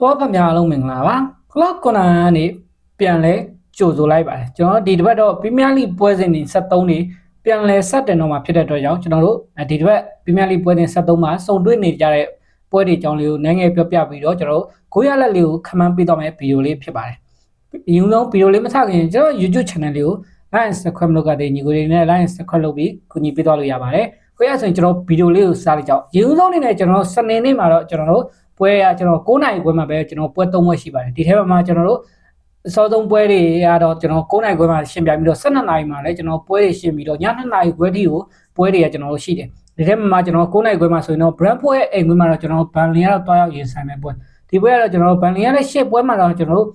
ဟောခင်ဗျားအားလုံးမင်္ဂလာပါကလော့ကွန်နာကနေပြန်လဲကြိုဆိုလိုက်ပါတယ်ကျွန်တော်ဒီတစ်ပတ်တော့ပရီးမီးယားလိပွဲစဉ်တွေ73တွေပြန်လဲဆက်တင်တော့မှာဖြစ်တဲ့အတွက်ကြောင့်ကျွန်တော်တို့ဒီတစ်ပတ်ပရီးမီးယားလိပွဲစဉ်73မှာစုံတွေ့နေကြတဲ့ပွဲတွေအကြောင်းလေးကိုနိုင်ငံပြောပြပြီးတော့ကျွန်တော်တို့ကိုရလက်လေးကိုခမန်းပေးတော့မယ့်ဗီဒီယိုလေးဖြစ်ပါတယ်ဒီလုံးဗီဒီယိုလေးမထခင်ကျွန်တော် YouTube channel လေးကို like subscribe လုပ်ကြတဲ့ညီကိုတွေနဲ့ like subscribe လုပ်ပြီးကူညီပေးသွားလို့ရပါတယ်ခွေးရဆိုရင်ကျွန်တော်ဗီဒီယိုလေးကိုစားလိုက်ကြအောင်ရေဦးဆုံးအနေနဲ့ကျွန်တော်စနေနေ့မှာတော့ကျွန်တော်တို့ ပွဲကကျွန်တော်9နိုင်ခွဲမှာပဲကျွန်တော်ပွဲ3ပွဲရှိပါတယ်ဒီထဲမှာကျွန်တော်တို့အစောဆုံးပွဲတွေကတော့ကျွန်တော်9နိုင်ခွဲမှာရှင်ပြပြီးတော့12နိုင်မှာလည်းကျွန်တော်ပွဲတွေရှင်ပြီးတော့ည2နိုင်ခွဲတိကိုပွဲတွေကကျွန်တော်တို့ရှိတယ်ဒီထဲမှာကျွန်တော်9နိုင်ခွဲမှာဆိုရင်တော့ Brentford ရဲ့အိမ်ခွဲမှာတော့ကျွန်တော်ဘန်လင်ကတော့တွားရောက်ရင်ဆိုင်မဲ့ပွဲဒီပွဲကတော့ကျွန်တော်ဘန်လင်ရဲ့ရှစ်ပွဲမှာတော့ကျွန်တော်တို့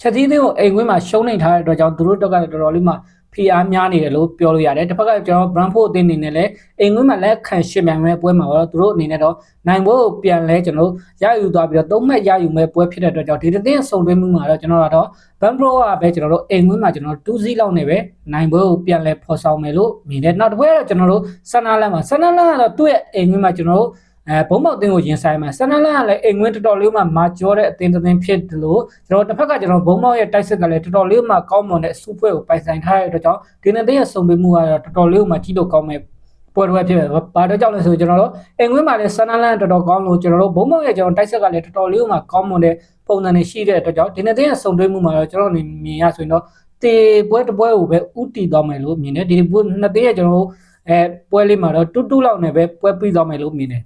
ချက်သီးသင်းကိုအိမ်ခွဲမှာရှုံးနေထားတဲ့အတွက်ကြောင့်သူတို့တော့ကတော်တော်လေးမှ ဖိအားများနေတယ်လို့ပြောလို့ရတယ်တစ်ဖက်ကကျွန်တော် Brentford အသင်းအနေနဲ့လည်းအိမ်ခွဲမှာလက်ခံရှင်းမြန်မဲ့ပွဲမှာတော့သူတို့အနေနဲ့တော့နိုင်ပွဲကိုပြန်လဲကျွန်တော်ရယူသွားပြီးတော့သုံးမှတ်ရယူမဲ့ပွဲဖြစ်တဲ့အတွက်ကြောင့်ဒီတစ်သင်းစုံတွဲမှုမှာတော့ကျွန်တော်ကတော့ Brentford ကပဲကျွန်တော်တို့အိမ်ခွဲမှာကျွန်တော်2စီးလောက်နဲ့ပဲနိုင်ပွဲကိုပြန်လဲဖော်ဆောင်မယ်လို့မြင်တယ်နောက်တစ်ပွဲကတော့ကျွန်တော်တို့ဆန်နာလန်မှာဆန်နာလန်ကတော့သူ့ရဲ့အိမ်ခွဲမှာကျွန်တော်တို့ အဲဘုံမောက်တင်းကိုရင်ဆိုင်မှာဆန်နလန်ကလည်းအိမ်ဝင်တော်တော်လေးမှမာကျော်တဲ့အတင်းတင်းဖြစ်တယ်လို့ကျွန်တော်တစ်ဖက်ကကျွန်တော်ဘုံမောက်ရဲ့တိုက်စစ်ကလည်းတော်တော်လေးမှကောင်းမွန်တဲ့စူပွဲကိုပိုင်ဆိုင်ထားတဲ့အတွက်ကြောင့်ဒီနေ့တဲ့ဆုံပေးမှုကတော့တော်တော်လေးမှကြီးလို့ကောင်းမဲ့ပွဲတော်ဖြစ်ပဲဘာတော့ကြောက်လဲဆိုကျွန်တော်တို့အိမ်ဝင်မှာလည်းဆန်နလန်တော်တော်ကောင်းလို့ကျွန်တော်တို့ဘုံမောက်ရဲ့ကျွန်တော်တိုက်စစ်ကလည်းတော်တော်လေးမှကောင်းမွန်တဲ့ပုံစံတွေရှိတဲ့အတွက်ကြောင့်ဒီနေ့တဲ့ဆုံပေးမှုမှာတော့ကျွန်တော်မြင်ရဆိုရင်တော့တေပွဲတစ်ပွဲကိုပဲဥတီသွားမယ်လို့မြင်တယ်ဒီပွဲနှစ်သိရဲ့ကျွန်တော်အဲပွဲလေးမှာတော့တူးတူးလောက်နဲ့ပဲပွဲပြီးသွားမယ်လို့မြင်တယ်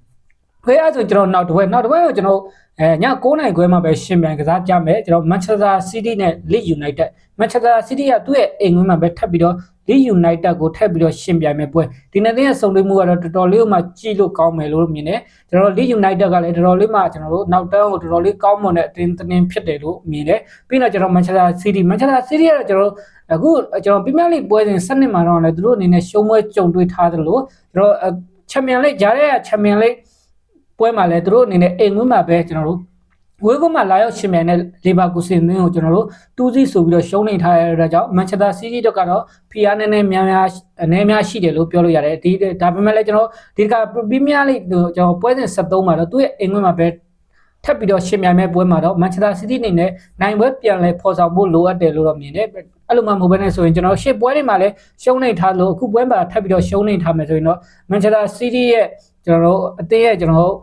ခွဲအားဆိုကျွန်တော်နောက်တစ်ပွဲနောက်တစ်ပွဲကိုကျွန်တော်အဲည9နိုင်ခွဲမှာပဲရှင်ပြန်ကစားကြမယ်ကျွန်တော် Manchester City နဲ့ Leeds United Manchester City ကသူ့ရဲ့အိမ်ဝင်းမှာပဲထပ်ပြီးတော့ Leeds United ကိုထပ်ပြီးတော့ရှင်ပြန်မယ်ပွဲဒီနေ့တဲ့ဆုံတွေ့မှုကတော့တော်တော်လေးမှကြည့်လို့ကောင်းမယ်လို့မြင်တယ်ကျွန်တော် Leeds United ကလည်းတော်တော်လေးမှကျွန်တော်တို့နောက်တန်းကိုတော်တော်လေးကောင်းမွန်တဲ့အတင်းတင်းဖြစ်တယ်လို့မြင်တယ်ပြီးတော့ကျွန်တော် Manchester City Manchester City ကတော့ကျွန်တော်အခုကျွန်တော် Premier League ပွဲစဉ်7နှစ်မှာတော့လည်းသူတို့အနေနဲ့ရှုံးပွဲကြုံတွေ့ထားသလိုကျွန်တော်ချန်ပီယံလိဂျာရဲချန် ပီယံလိပွဲမှာလည်းသူတို့အနေနဲ့အိမ်ဝင်းမှာပဲကျွန်တော်တို့ဝေးကုန်းမှာလာရောက်ရှင်မြန်တဲ့လီဗာပူးစင်ကိုကျွန်တော်တို့တူးစီဆိုပြီးတော့ရှုံးနေထားတဲ့အတွက်ကြောင့်မန်ချက်စတာစီးတီးတို့ကတော့ဖီအားနည်းနည်းများများအနေများရှိတယ်လို့ပြောလို့ရတယ်ဒီဒါပေမဲ့လည်းကျွန်တော်ဒီကပရီးမီးယားလိကျွန်တော်ပွဲစဉ်73မှာတော့သူ့ရဲ့အင်္ဂလိပ်မှာပဲထပ်ပြီးတော့ရှင်မြန်မဲ့ပွဲမှာတော့မန်ချက်စတာစီးတီးအနေနဲ့နိုင်ပွဲပြန်လဲဖော်ဆောင်ဖို့လိုအပ်တယ်လို့တော့မြင်တယ်အဲ့လိုမှမဟုတ်ဘဲနဲ့ဆိုရင်ကျွန်တော်ရှစ်ပွဲတွေမှာလည်းရှုံးနေထားလို့အခုပွဲမှာထပ်ပြီးတော့ရှုံးနေထားမယ်ဆိုရင်တော့မန်ချက်စတာစီးတီးရဲ့ ကျွန်တော်တို့အသင်းရဲ့ကျွန်တော်တို့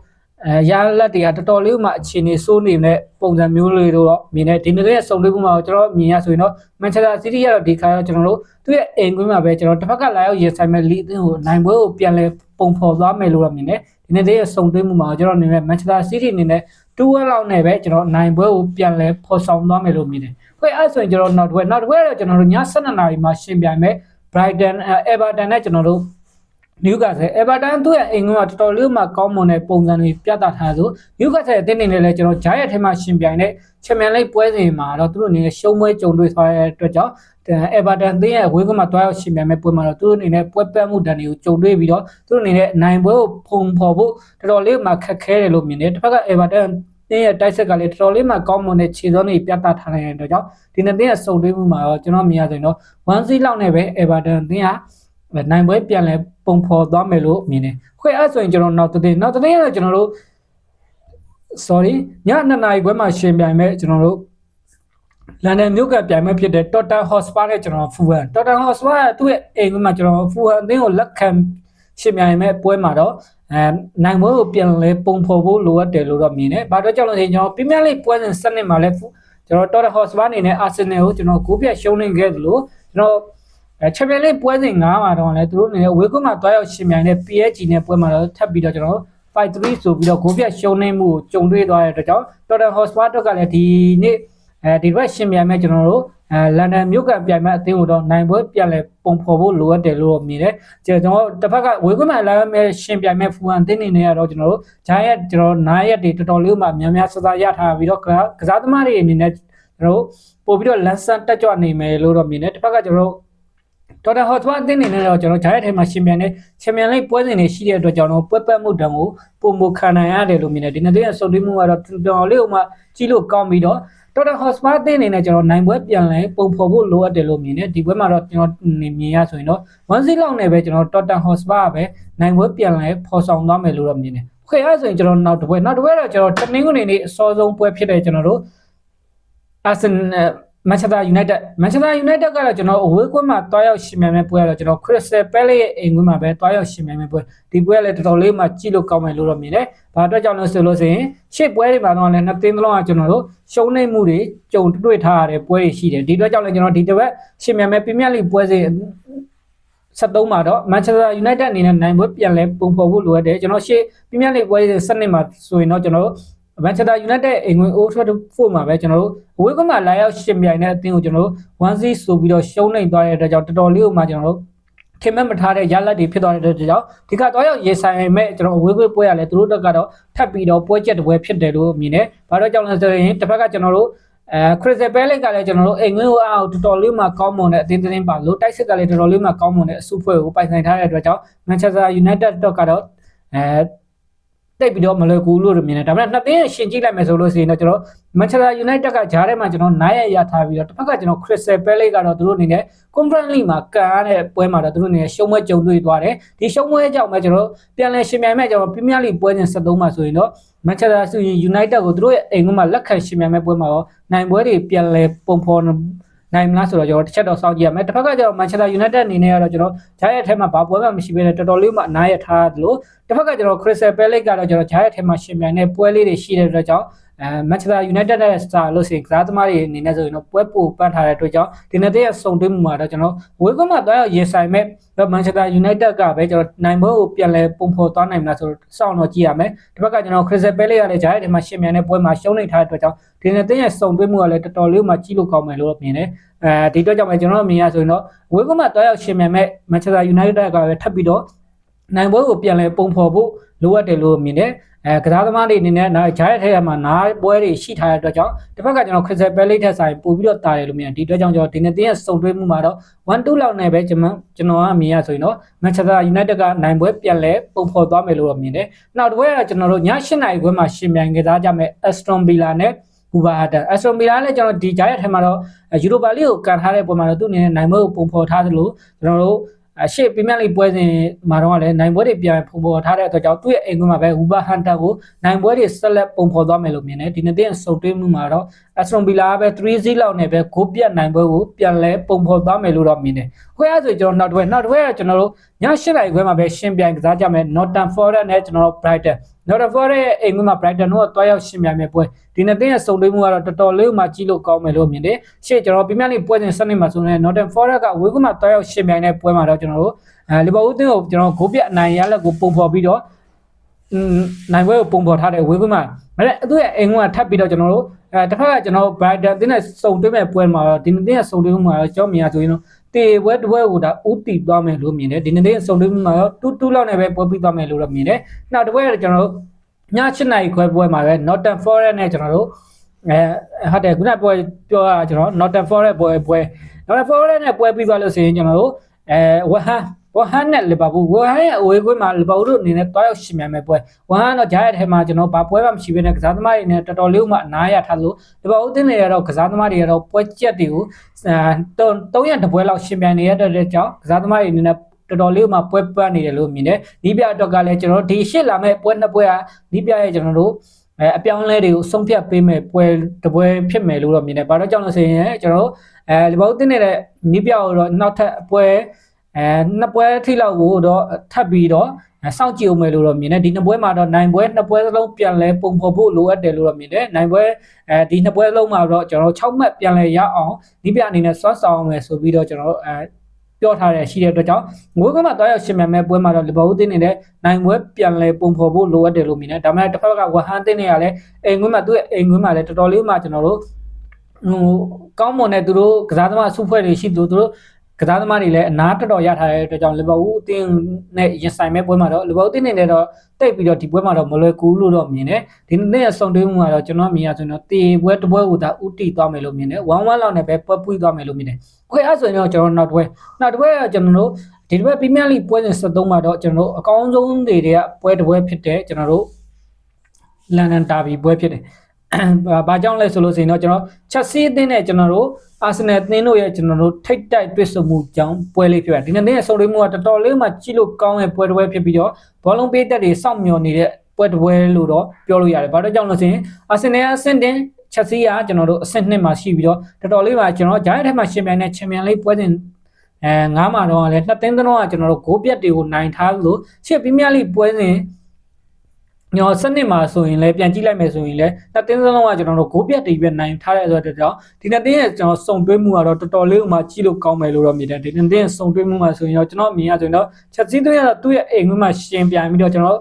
အဲရလက်တွေကတော်တော်လေးမှအခြေအနေစိုးနေတဲ့ပုံစံမျိုးလေးတို့တော့မြင်နေဒီနေ့ရဲ့စုံလေးပုံမှာကျွန်တော်မြင်ရဆိုရင်တော့မန်ချက်စတာစီးတီးကတော့ဒီခါတော့ကျွန်တော်တို့သူ့ရဲ့အိမ်ကွင်းမှာပဲကျွန်တော်တစ်ဖက်ကလာရောက်ရင်ဆိုင်မဲ့လီအသင်းကိုနိုင်ပွဲကိုပြန်လဲပုံဖော်သွားမယ်လို့တော့မြင်နေဒီနေ့ရဲ့စုံသွင်းမှုမှာကျွန်တော်အနေနဲ့မန်ချက်စတာစီးတီးအနေနဲ့2ဝက်လောက်နဲ့ပဲကျွန်တော်နိုင်ပွဲကိုပြန်လဲဖော်ဆောင်သွားမယ်လို့မြင်တယ်။ခွဲအဲ့ဆိုရင်ကျွန်တော်နောက်တစ်ဝက်နောက်တစ်ဝက်တော့ကျွန်တော်တို့ည7:00နာရီမှာရှင်ပြိုင်မဲ့ Brighton Everton နဲ့ကျွန်တော်တို့ နယူကာဆယ်အေဗာတန်သူ့ရဲ့အိမ်ကတော်တော်လေးမှကောင်းမွန်တဲ့ပုံစံတွေပြသထားဆိုနယူကာဆယ်အသင်းနေနဲ့လည်းကျွန်တော်ဂျားရဲ့ထဲမှာရှင်ပြိုင်တဲ့ချန်ပီယံလိပွဲစဉ်မှာတော့သူတို့အနေနဲ့ရှုံးပွဲကြုံတွေ့သွားတဲ့အတွက်ကြောင့်အေဗာတန်အသင်းရဲ့ဝေးကမှာတွားရောက်ရှင်ပြိုင်မဲ့ပွဲမှာတော့သူတို့အနေနဲ့ပွဲပတ်မှုဒဏ်တွေကိုကြုံတွေ့ပြီးတော့သူတို့အနေနဲ့နိုင်ပွဲကိုဖုံဖော်ဖို့တော်တော်လေးမှခက်ခဲတယ်လို့မြင်တယ်တစ်ဖက်ကအေဗာတန်တင်းရဲ့တိုက်ဆက်ကလည်းတော်တော်လေးမှကောင်းမွန်တဲ့ခြေစွမ်းတွေပြသထားနိုင်တဲ့အတွက်ကြောင့်ဒီနေ့တင်းရဲ့စုံတွဲမှုမှာတော့ကျွန်တော်မြင်ရဆိုရင်တော့1-0လောက်နဲ့ပဲအေဗာတန်တင်းက နိုင်ပွဲပြန်လဲပုံဖော်သွားမယ်လို့မြင်တယ်။ခွဲအဲ့ဆိုရင်ကျွန်တော်နောက်တဲ့နောက်တဲ့ကတော့ကျွန်တော်တို့ sorry ည2နာရီခွဲမှာရှင်ပြိုင်မဲ့ကျွန်တော်တို့လန်ဒန်မြို့ကပြိုင်မဲ့ဖြစ်တဲ့ Tottenham Hotspur နဲ့ကျွန်တော် Fulham Tottenham Hotspur ကသူ့ရဲ့အိမ်ကမှာကျွန်တော် Fulham အသင်းကိုလက်ခံရှင်ပြိုင်မဲ့ပွဲမှာတော့အဲနိုင်ပွဲကိုပြန်လဲပုံဖော်ဖို့လိုအပ်တယ်လို့တော့မြင်တယ်။ဘာတော့ကြောင့်လဲဆိုရင်ကျွန်တော် Premier League ပွဲစဉ်7နှစ်မှာလဲကျွန်တော် Tottenham Hotspur အနေနဲ့ Arsenal ကိုကျွန်တော်ဂိုးပြတ်ရှုံးနေခဲ့သလိုကျွန်တော် အဲချန်ပီယံလိပွဲစဉ်9မှာတော့လည်းသူတို့အနေနဲ့ဝေကွမှာတွားရောက်ရှင်မြိုင်တဲ့ PSG နဲ့ပွဲမှာတော့ထပ်ပြီးတော့ကျွန်တော်5-3ဆိုပြီးတော့ဂိုးပြတ်ရှုံးနေမှုကိုကြုံတွေ့သွားတဲ့အတွက်ကြောင့် Tottenham Hotspur တို့ကလည်းဒီနေ့အဲဒီဘက်ရှင်မြိုင်မဲ့ကျွန်တော်တို့အဲလန်ဒန်မြို့ကပြိုင်မဲ့အသင်းကိုတော့နိုင်ပွဲပြန်လဲပုံဖော်ဖို့လိုအပ်တယ်လို့မြင်တယ်ကျွန်တော်တစ်ဖက်ကဝေကွမှာလာမဲ့ရှင်ပြိုင်မဲ့ဖူဟန်အသင်းနေနဲ့ကတော့ကျွန်တော်တို့ဂျိုင်းရက်ကျွန်တော်နားရက်တွေတော်တော်လေးမှများများစစရထားပြီးတော့ကစားသမားတွေအနေနဲ့ကျွန်တော်တို့ပို့ပြီးတော့လန်ဆန်တက်ကြွနေမယ်လို့တော့မြင်တယ်တစ်ဖက်ကကျွန်တော်တို့ ဒေါက်တာဟော့ထွန်းအသင်းနေနဲ့တော့ကျွန်တော်ဂျားရဲထဲမှာရှင်ပြန်တဲ့ချန်ပီယံလိပွဲစဉ်တွေရှိတဲ့အတွက်ကြောင့်တော့ပွဲပတ်မှုတံကိုပုံမခံနိုင်ရတယ်လို့မြင်တယ်ဒီနေ့တည်းဆုံတွေ့မှုကတော့တော်လေးဥမာကြီးလို့ကောင်းပြီးတော့ဒေါက်တာဟော့စပါအသင်းနေနဲ့ကျွန်တော်နိုင်ပွဲပြန်လဲပုံဖော်ဖို့လိုအပ်တယ်လို့မြင်တယ်ဒီပွဲမှာတော့ကျွန်တော်မြင်ရဆိုရင်တော့1-0လောက်နဲ့ပဲကျွန်တော်တော်တန်ဟော့စပါကပဲနိုင်ပွဲပြန်လဲဖော်ဆောင်သွားမယ်လို့တော့မြင်တယ်ခွေရဆိုရင်ကျွန်တော်နောက်တစ်ပွဲနောက်တစ်ပွဲတော့ကျွန်တော်တနင်္ဂနွေနေ့အစောဆုံးပွဲဖြစ်တဲ့ကျွန်တော်တို့အာဆင်နယ် မန်ချက်စတာယူနိုက်တက်မန်ချက်စတာယူနိုက်တက်ကတော့ကျွန်တော်အဝေးကွင်းမှာတွားရောက်ရှင်မြန်မဲ့ပွဲကတော့ကျွန်တော်ခရစ်စတယ်ပဲလေးရဲ့အိမ်ကွင်းမှာပဲတွားရောက်ရှင်မြန်မဲ့ပွဲဒီပွဲကလည်းတော်တော်လေးမှကြည့်လို့ကောင်းမယ်လို့တော့မြင်တယ်။ဘာအတွက်ကြောင့်လဲဆိုလို့ဆိုရင်ရှေ့ပွဲတွေမှာတော့လည်းနှစ်သင်းသလုံးကကျွန်တော်တို့ရှုံးနေမှုတွေကြုံတွေ့ထားရတဲ့ပွဲတွေရှိတယ်ဒီအတွက်ကြောင့်လည်းကျွန်တော်ဒီတစ်ပတ်ရှင်မြန်မဲ့ပရီးမီးယားလိပွဲစဉ်73မှာတော့ Manchester United အနေနဲ့နိုင်ပွဲပြန်လဲပုံဖော်ဖို့လိုအပ်တယ်ကျွန်တော်ရှေ့ပရီးမီးယားလိပွဲစဉ်7နှစ်မှာဆိုရင်တော့ကျွန်တော်တို့ Manchester United အိမ်ဝင် Old Trafford မှာပဲကျွန်တော်တို့အဝေးကမှာလာရောက်ရှင်ပြိုင်တဲ့အသင်းကိုကျွန်တော်တို့1-0ဆိုပြီးတော့ရှုံးနိုင်သွားတဲ့အတွက်ကြောင့်တော်တော်လေးကိုမှကျွန်တော်တို့ထင်မဲ့မထားတဲ့ရလဒ်တွေဖြစ်သွားတဲ့အတွက်ကြောင့်ဒီကတော့ရောက်ရေဆိုင်မဲ့ကျွန်တော်အဝေးကွေးပွဲရလဲသူတို့တက်ကတော့ထပ်ပြီးတော့ပွဲချက်တစ်ပွဲဖြစ်တယ်လို့မြင်တယ်။ဘာလို့ကြောင့်လဲဆိုရင်တစ်ဖက်ကကျွန်တော်တို့အဲခရစ်စပဲလစ်ကလည်းကျွန်တော်တို့အိမ်ဝင်းကိုအားတော်တော်လေးမှကောင်းမွန်တဲ့အသင်းသတင်းပါလို့တိုက်စစ်ကလည်းတော်တော်လေးမှကောင်းမွန်တဲ့အစုဖွဲ့ကိုပိုင်ဆိုင်ထားတဲ့အတွက်ကြောင့် Manchester United တော့ကတော့အဲ တိတ်ပြီးတော့မလွယ်ကူလို့မြင်တယ်ဒါပေမဲ့နှစ်သင်းရှင်ကြည့်လိုက်မယ်ဆိုလို့ရှိရင်တော့ကျွန်တော် Manchester United ကဂျားထဲမှာကျွန်တော်နိုင်ရရထားပြီးတော့တစ်ဖက်ကကျွန်တော် Crystal Palace ကတော့သူတို့အနေနဲ့ Conference League မှာကန်ရတဲ့ပွဲမှာတော့သူတို့အနေနဲ့ရှုံးပွဲကြုံတွေ့သွားတယ်ဒီရှုံးပွဲကြောင့်ပဲကျွန်တော်ပြန်လည်ရှင်ပြိုင်မဲ့ကျွန်တော် Premier League ပွဲစဉ်73မှာဆိုရင်တော့ Manchester United ကိုသူတို့ရဲ့အိမ်ကမှာလက်ခံရှင်ပြိုင်မဲ့ပွဲမှာတော့နိုင်ပွဲတွေပြန်လည်ပုံဖော် နိုင်မလားဆိုတော့ကျွန်တော်တစ်ချက်တော့စောင့်ကြည့်ရမယ်တစ်ဖက်ကကျတော့ Manchester United အနေနဲ့ကတော့ကျွန်တော်ဂျားရဲ့အထက်မှာဘာပွဲမှမရှိဘဲနဲ့တော်တော်လေးမှအနားရထားတယ်လို့တစ်ဖက်ကကျွန်တော် Crystal Palace ကတော့ကျွန်တော်ဂျားရဲ့အထက်မှာရှင်ပြိုင်တဲ့ပွဲလေးတွေရှိတဲ့အတွက်ကြောင့် အဲ Manchester United ရဲ့ star လို့ဆိုရင်ကစားသမားတွေအနေနဲ့ဆိုရင်တော့ပွဲပိုပန်းထားတဲ့အတွက်ကြောင့်ဒီနေ့တည်းရဲ့စုံတွင်းမှုမှာတော့ကျွန်တော်ဝေးကမှတော့ရင်ဆိုင်မဲ့ Manchester United ကပဲကျွန်တော်နိုင်ပွဲကိုပြန်လဲပုံဖော်သွားနိုင်မလားဆိုတော့စောင့်တော့ကြည့်ရမယ်ဒီဘက်ကကျွန်တော် Crystal Palace ကလည်းဂျားရဲ့အထက်မှာရှင်ပြိုင်တဲ့ပွဲမှာရှုံးနေထားတဲ့အတွက်ကြောင့်ဒီနေ့တည်းရဲ့စုံတွင်းမှုကလည်းတော်တော်လေးမှကြီးလို့ကောင်းမယ်လို့မြင်တယ်အဲဒီအတွက်ကြောင့်ပဲကျွန်တော်မြင်ရဆိုရင်တော့ဝေးကမှတော့ရှင်ပြိုင်မဲ့ Manchester United ကပဲထပ်ပြီးတော့နိုင်ပွဲကိုပြန်လဲပုံဖော်ဖို့လိုအပ်တယ်လို့မြင်တယ် အဲကစားသမားတွေအနေနဲ့ဂျားရဲ့ထဲမှာနားပွဲတွေရှိထားတဲ့အတွက်ကြောင့်တစ်ဖက်ကကျွန်တော် Crystal Palace ထက်ဆိုင်ပို့ပြီးတော့တာတယ်လို့မြင်တယ်ဒီအတွက်ကြောင့်ကျွန်တော်ဒီနေ့တင်းရဲ့စုံတွဲမှုမှာတော့1-2လောက်နဲ့ပဲကျွန်တော်ကျွန်တော်ကမြင်ရဆိုရင်တော့ Manchester United ကနိုင်ပွဲပြန်လဲပုံဖော်သွားမယ်လို့တော့မြင်တယ်နောက်တစ်ပွဲကကျွန်တော်တို့ည7:00နာရီခွဲမှာရှင်မြန်ကစားကြမယ် Aston Villa နဲ့ဘူဘာဟာတန်အက်စတိုမီလာလည်းကျွန်တော်ဒီကြားရဲ့ထဲမှာတော့ယူရိုပါလိကိုကန်ထားတဲ့ပုံမှာတော့သူ့အနေနဲ့နိုင်ပွဲကိုပုံဖော်ထားသလိုကျွန်တော်တို့ အရှိပရီးမီးယားလိပွဲစဉ်မှာတော့လည်းနိုင်ပွဲတွေပြန်ပုံဖော်ထားတဲ့အတွက်ကြောင့်သူ့ရဲ့အိမ်ကွင်းမှာပဲဝူဘာဟန်တာကိုနိုင်ပွဲတွေဆက်လက်ပုံဖော်သွားမယ်လို့မြင်တယ်ဒီနေ့တင်စုံတွဲမှုမှာတော့အက်စတိုမီလာပဲ3-0လောက်နဲ့ပဲဂိုးပြတ်နိုင်ပွဲကိုပြန်လဲပုံဖော်သွားမယ်လို့တော့မြင်တယ်ခွဲရဆိုကျွန်တော်နောက်တစ်ပွဲနောက်တစ်ပွဲကကျွန်တော်တို့ ည8နာရီခွဲမှာပဲရှင်းပြိုင်ကစားကြမယ် Northern Forest နဲ့ကျွန်တော်တို့ Brighton Northern Forest ရဲ့အိမ်ကွင်းမှာ Brighton တို့ကတွားရောက်ရှင်းပြိုင်မယ်ပွဲဒီနေ့တင်ရဲ့စုံတွဲမှုကတော့တော်တော်လေးမှကြီးလို့ကောင်းမယ်လို့မြင်တယ်ရှေ့ကျွန်တော်ပရီးမီးယားလိပွဲစဉ်စနစ်မှာဆိုရင် Northern Forest ကဝေးကွင်းမှာတွားရောက်ရှင်းပြိုင်တဲ့ပွဲမှာတော့ကျွန်တော်တို့အဲလီဗာပူးတင်းကိုကျွန်တော်ဂိုးပြတ်အနိုင်ရလက်ကိုပုံဖော်ပြီးတော့နိုင်ပွဲကိုပုံဖော်ထားတဲ့ဝေးကွင်းမှာမလဲသူ့ရဲ့အိမ်ကွင်းကထပ်ပြီးတော့ကျွန်တော်တို့အဲတစ်ဖက်ကကျွန်တော်ဘိုင်ဒန်တင်းနဲ့စုံတွဲမဲ့ပွဲမှာဒီနေ့တင်းရဲ့စုံတွဲမှုမှာကျွန်တော်မြင်ရဆိုရင်တော့ တေပွဲတစ်ပွဲကိုဒါဥတီသွားမယ်လို့မြင်တယ်ဒီနေ့တင်းစုံတွဲမှုမှာတော့တူးတူးလောက်နဲ့ပဲပွဲပြီးသွားမယ်လို့တော့မြင်တယ်နောက်တစ်ပွဲကကျွန်တော်တို့ည7နာရီခွဲပွဲမှာပဲ Northern Forest နဲ့ကျွန်တော်တို့အဲဟုတ်တယ်ခုနပွဲပြောရကျွန်တော် Northern Forest ပွဲပွဲ Northern Forest နဲ့ပွဲပြီးသွားလို့ဆိုရင်ကျွန်တော်တို့အဲဝဟန် ဝဟန်နဲ့လီဗာပူးဝဟန်ရဲ့အဝေးကွင်းမှာလီဗာပူးတို့အနေနဲ့တွားရောက်ရှင်မြန်မဲ့ပွဲဝဟန်တော့ဂျားရဲ့ထဲမှာကျွန်တော်ဘာပွဲမှမရှိဘဲနဲ့ကစားသမားတွေနဲ့တော်တော်လေးမှအနားရထားလို့လီဗာပူးတင်းတွေကတော့ကစားသမားတွေကတော့ပွဲကြက်တွေကိုအဲ300တပွဲလောက်ရှင်မြန်နေရတဲ့ကြောင့်ကစားသမားတွေအနေနဲ့တော်တော်လေးမှပွဲပန်းနေတယ်လို့မြင်တယ်။ဒီပြအတွက်ကလည်းကျွန်တော်ဒီရှစ်လာမဲ့ပွဲနှစ်ပွဲဟာဒီပြရဲ့ကျွန်တော်တို့အဲအပြောင်းလဲတွေကိုဆုံးဖြတ်ပေးမယ်ပွဲတပွဲဖြစ်မယ်လို့တော့မြင်တယ်။ဘာလို့ကြောင့်လဲဆိုရင်ကျွန်တော်တို့အဲလီဗာပူးတင်းနေတဲ့နီးပြကိုတော့နောက်ထပ်ပွဲ အဲနှစ်ပွဲထိလောက်ကိုတော့ထပ်ပြီးတော့စောင့်ကြည့်အောင်မယ်လို့တော့မြင်တယ်ဒီနှစ်ပွဲမှာတော့နိုင်ပွဲနှစ်ပွဲစလုံးပြန်လဲပုံဖော်ဖို့လိုအပ်တယ်လို့တော့မြင်တယ်နိုင်ပွဲအဲဒီနှစ်ပွဲလုံးမှာတော့ကျွန်တော်6မှတ်ပြန်လဲရအောင်ဒီပြအနေနဲ့စွမ်းဆောင်အောင်မယ်ဆိုပြီးတော့ကျွန်တော်အဲပြောထားတယ်ရှိတဲ့အတွက်ကြောင့်ငွေကမှတွားရောက်ရှင်မြန်မဲ့ပွဲမှာတော့လီဗာပူးတင်းနေတဲ့နိုင်ပွဲပြန်လဲပုံဖော်ဖို့လိုအပ်တယ်လို့မြင်တယ်ဒါပေမဲ့တစ်ဖက်ကဝဟန်တင်းနေရလဲအိမ်ငွေမှာသူ့အိမ်ငွေမှာလဲတော်တော်လေးမှကျွန်တော်တို့ဟိုကောင်းမွန်တဲ့သူတို့ကစားသမားစုဖွဲ့တွေရှိသူတို့ ကစားသမားတွေလည်းအနာတော်တော်ရထားတဲ့အတွက်ကြောင့်လီဗာပူးအသင်းနဲ့ရင်ဆိုင်မဲ့ပွဲမှာတော့လီဗာပူးအသင်းနဲ့တော့တိတ်ပြီးတော့ဒီပွဲမှာတော့မလွယ်ကူလို့တော့မြင်တယ်ဒီနေ့ရဲ့စုံတွဲမှုကတော့ကျွန်တော်မြင်ရဆိုရင်တော့တေပွဲတစ်ပွဲကိုဒါဥတီသွားမယ်လို့မြင်တယ်1-1လောက်နဲ့ပဲပွဲပွေးသွားမယ်လို့မြင်တယ်ခွဲအဲ့ဆိုရင်တော့ကျွန်တော်နောက်တစ်ပွဲနောက်တစ်ပွဲကကျွန်တော်တို့ဒီတစ်ပွဲပရီးမီးယားလိပွဲစဉ်73မှာတော့ကျွန်တော်တို့အကောင်းဆုံးတွေကပွဲတစ်ပွဲဖြစ်တဲ့ကျွန်တော်တို့လန်ဒန်တာဘီပွဲဖြစ်တယ် ဘာကြောင့်လဲဆိုလို့ဆိုရင်တော့ကျွန်တော်ချက်စီးအသင်းနဲ့ကျွန်တော်တို့အာဆင်နယ်အသင်းတို့ရဲ့ကျွန်တော်တို့ထိတ်တိုက်တွေ့ဆုံမှုကြောင့်ပွဲလေးဖြစ်ပါတယ်ဒီနေ့ရဲ့ဆုံလေးမှုကတော်တော်လေးမှကြည့်လို့ကောင်းတဲ့ပွဲတစ်ပွဲဖြစ်ပြီးတော့ဘောလုံးပေးသက်တွေစောင့်မျှော်နေတဲ့ပွဲတစ်ပွဲလို့တော့ပြောလို့ရတယ်ဘာလို့ကြောင့်လဲဆိုရင်အာဆင်နယ်ကအဆင့်တင်ချက်စီကကျွန်တော်တို့အဆင့်နှစ်မှာရှိပြီးတော့တော်တော်လေးပါကျွန်တော်ဂျိုင်းထဲမှာရှင်ပြန်တဲ့ချန်ပီယံလိပွဲစဉ်အဲငါးမှာတော့လည်းနှစ်သိန်းသုံးကကျွန်တော်တို့ဂိုးပြတ်တွေကိုနိုင်ထားလို့ရှေ့ပီးမီးယားလိပွဲစဉ် ညောစနစ်မှာဆိုရင်လည်းပြန်ကြည့်လိုက်မယ်ဆိုရင်လည်းနှစ်သိန်းသုံးကကျွန်တော်တို့ဂိုးပြတ်တွေပြနိုင်ထားတဲ့ဆိုတဲ့ကြောင့်ဒီနှစ်သိန်းရဲ့ကျွန်တော်စုံတွဲမှုကတော့တော်တော်လေးဥမာကြည့်လို့ကောင်းမယ်လို့တော့မြင်တယ်ဒီနှစ်သိန်းရဲ့စုံတွဲမှုမှာဆိုရင်တော့ကျွန်တော်မြင်ရဆိုရင်တော့ချက်စီးသွင်းရတော့သူ့ရဲ့အိမ်ခွင်းမှာရှင်ပြန်ပြီးတော့ကျွန်တော်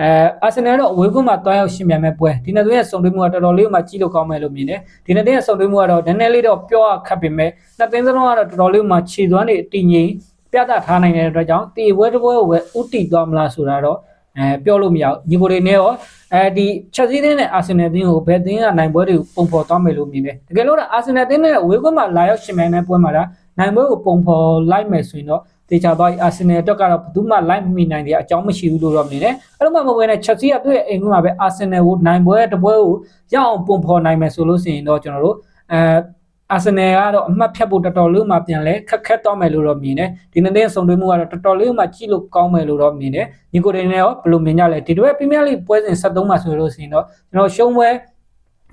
အဲအာဆင်နယ်တော့အဝေးကွန်းမှာတွားရောက်ရှင်ပြန်မဲ့ပွဲဒီနှစ်သွင်းရဲ့စုံတွဲမှုကတော်တော်လေးဥမာကြည့်လို့ကောင်းမယ်လို့မြင်တယ်ဒီနှစ်သိန်းရဲ့စုံတွဲမှုကတော့နည်းနည်းလေးတော့ပြောရခက်ပေမဲ့နှစ်သိန်းစလုံးကတော့တော်တော်လေးဥမာခြေသွမ်းတွေအတည်ငြိမ်ပြသထားနိုင်တဲ့အတွက်ကြောင့်တီဝဲတစ်ပွဲကိုပဲဥတီသွားမလားဆိုတာတော့ အဲပြောလို့မရဘူးညီကိုတွေနဲ့ရောအဲဒီချက်စီးတင်းနဲ့အာဆင်နယ်တင်းကိုဘယ်တင်းကနိုင်ပွဲတွေကိုပုံဖော်သွားမယ်လို့မြင်တယ်တကယ်လို့အာဆင်နယ်တင်းနဲ့အဝေးကွန်းမှာလာရောက်ရှင်ပြန်တဲ့ပွဲမှာဒါနိုင်ပွဲကိုပုံဖော်လိုက်မယ်ဆိုရင်တော့တေချာသွားအာဆင်နယ်အတွက်ကတော့ဘယ်သူမှလိုက်မမီနိုင်တဲ့အကြောင်းမရှိဘူးလို့တော့မြင်တယ်အဲ့လိုမှမဟုတ်ဘဲနဲ့ချက်စီကသူ့ရဲ့အိမ်ကွန်းမှာပဲအာဆင်နယ်ကိုနိုင်ပွဲတစ်ပွဲကိုရအောင်ပုံဖော်နိုင်မယ်ဆိုလို့ရှိရင်တော့ကျွန်တော်တို့အဲ အာဆင်နယ်ကတော့အမှတ်ဖြတ်ဖို့တော်တော်လေးမှပြန်လဲခက်ခက်တော့မယ်လို့တော့မြင်တယ်ဒီနေ့တဲ့ဆုံတွေ့မှုကတော့တော်တော်လေးမှကြည့်လို့ကောင်းမယ်လို့တော့မြင်တယ်ညီကိုတွေနဲ့ရောဘယ်လိုမြင်ကြလဲဒီတော့ပရီးမီးယားလိပွဲစဉ်73မှာဆိုလို့ရှိရင်တော့ကျွန်တော်ရှုံးပွဲ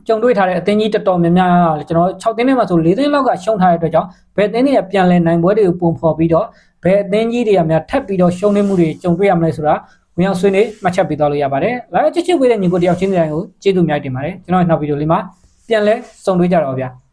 ကြုံတွေ့ထားတဲ့အသင်းကြီးတော်တော်များများကကျွန်တော်6သင်းထဲမှာဆို4သင်းလောက်ကရှုံးထားတဲ့အတွက်ကြောင့်ဘယ်အသင်းတွေကပြန်လဲနိုင်ပွဲတွေကိုပုံဖော်ပြီးတော့ဘယ်အသင်းကြီးတွေကများထပ်ပြီးတော့ရှုံးနေမှုတွေကြုံတွေ့ရမလဲဆိုတာဝင်အောင်ဆွေးနွေးမှတ်ချက်ပေးသွားလို့ရပါတယ်။လာချစ်ချစ်ဝေးတဲ့ညီကိုတယောက်ချင်းစီတိုင်းကိုကျေးဇူးများတင်ပါတယ်။ကျွန်တော်နောက်ဗီဒီယိုလေးမှာပြန်လဲစုံတွေ့ကြတော့ဗျာ။